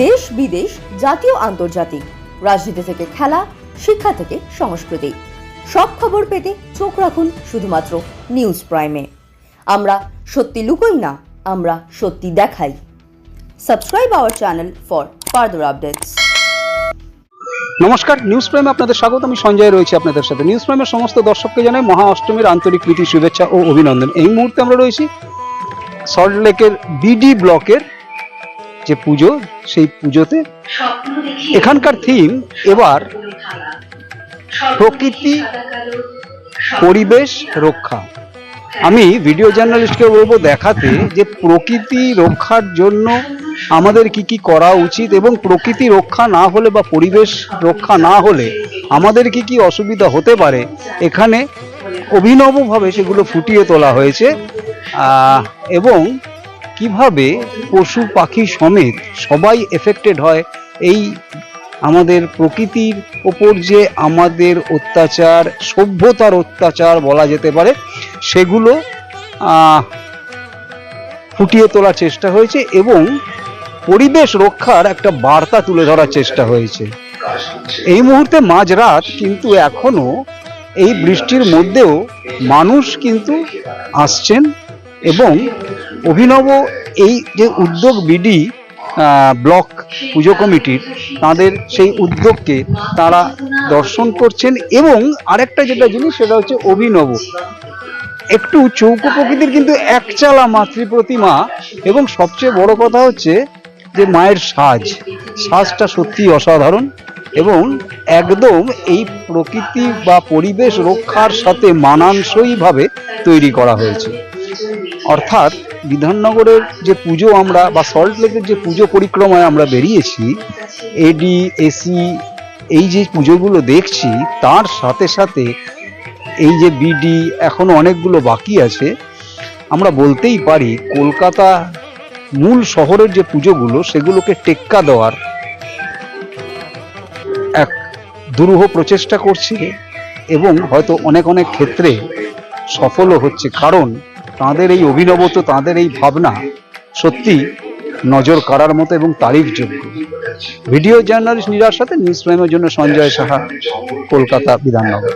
দেশ বিদেশ, জাতীয়, আন্তর্জাতিক। রাজনীতি থেকে খেলা, শিক্ষা থেকে সংস্কৃতি। সব খবর পেতে চোখ রাখুন শুধুমাত্র নিউজ প্রাইমে। আমরা সত্যি লুকোই না, আমরা সত্যি দেখাই। Subscribe our channel for further updates. নমস্কার, নিউজ প্রাইমে আপনাদের স্বাগত। আমি সঞ্জয় রয়েছি আপনাদের সাথে। নিউজ প্রাইমের সমস্ত দর্শককে জানাই মহা অষ্টমীর আন্তরিক প্রীতি, শুভেচ্ছা ও অভিনন্দন। এই মুহূর্তে আমরা রয়েছি সল্টলেকের বিডি ব্লকের যে পুজো সেই পুজোতে এখানকার থিম এবার প্রকৃতি পরিবেশ রক্ষা। আমি ভিডিও জার্নালিস্টকে বলব দেখাতে যে প্রকৃতি রক্ষার জন্য আমাদের কি কি করা উচিত এবং প্রকৃতি রক্ষা না হলে বা পরিবেশ রক্ষা না হলে আমাদের কি কি অসুবিধা হতে পারে এখানে অভিনবভাবে সেগুলো ফুটিয়ে তোলা হয়েছে। এবং কীভাবে পশু পাখি সমেত সবাই এফেক্টেড হয়? এই আমাদের প্রকৃতির ওপর যে আমাদের অত্যাচার, সভ্যতার অত্যাচার বলা যেতে পারে, সেগুলো ফুটিয়ে তোলার চেষ্টা হয়েছে এবং পরিবেশ রক্ষার একটা বার্তা তুলে ধরার চেষ্টা হয়েছে। এই মুহূর্তে মাঝরাত কিন্তু এখনও এই বৃষ্টির মধ্যেও মানুষ কিন্তু আসছেন এবং অভিনব এই যে উদ্যোগ বিডি ব্লক পুজো কমিটির, তাদের সেই উদ্যোগকে তারা দর্শন করছেন এবং আরেকটা যেটা জিনিস সেটা হচ্ছে অভিনব। একটু চৌকো প্রকৃতির কিন্তু একচালা মাতৃ প্রতিমা এবং সবচেয়ে বড় কথা হচ্ছে যে মায়ের সাজ। সাজটা সত্যি অসাধারণ এবং একদম এই প্রকৃতি বা পরিবেশ রক্ষার সাথে মানানসইভাবে তৈরি করা হয়েছে। অর্থাৎ বিধাননগরের যে পুজো আমরা বা সল্ট লেকের যে পুজো পরিক্রমায় আমরা বেরিয়েছি এডি এসি এই যে পুজোগুলো দেখছি, তার সাথে সাথে এই যে বিডি এখনও অনেকগুলো বাকি আছে। আমরা বলতেই পারি কলকাতা মূল শহরের যে পুজোগুলো, সেগুলোকে টেক্কা দেওয়ার এক দুরূহ প্রচেষ্টা করছে এবং হয়তো অনেক অনেক ক্ষেত্রে সফলও হচ্ছে। কারণ তাদের এই অভিনবত্ব, তাদের এই ভাবনা সত্যি নজর কাড়ার মতো এবং তারিফযোগ্য ভিডিও জার্নালিস্ট নিরার সাথে নিউজ প্রাইমের জন্য সঞ্জয় সাহা, কলকাতা বিধাননগর।